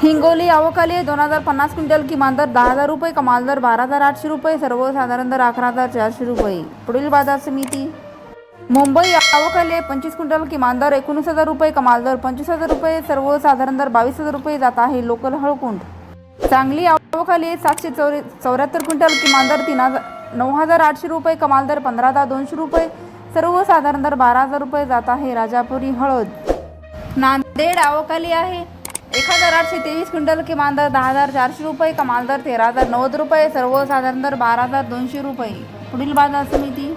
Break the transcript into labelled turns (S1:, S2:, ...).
S1: हिंगोली अवकाली दोन हजार पन्नास क्विंटल किमान दर दहा हजार रुपये कमाल दर बारा हजार आठशे रुपये सर्वसाधारण दर अकरा हजार चारशे रुपये. पुढील बाजार समिती. मुंबई अवकाली पंचवीस क्विंटल किमान दर एकोणीस हजार रुपये कमाल दर पंचवीस हजार रुपये सर्वसाधारण दर बावीस हजार रुपये जात आहे लोकल हळकुंड. सांगली अवकाली सातशे चौरे चौऱ्याहत्तर क्विंटल किमान दर तीन हजार नऊ हजार आठशे रुपये कमाल दर पंधरा हजार दोनशे रुपये सर्वसाधारण दर बारा हजार रुपये जात आहे राजापुरी हळद. नांदेड अवकाली आहे. एक हजार आठशे तेवीस क्विंटल किमान दर दहा हजार चारशे रुपये कमाल दर तेरा हजार नव्वद रुपये सर्वसाधारण दर बारा हजार दोनशे रुपये. पुढील बाजार समिती?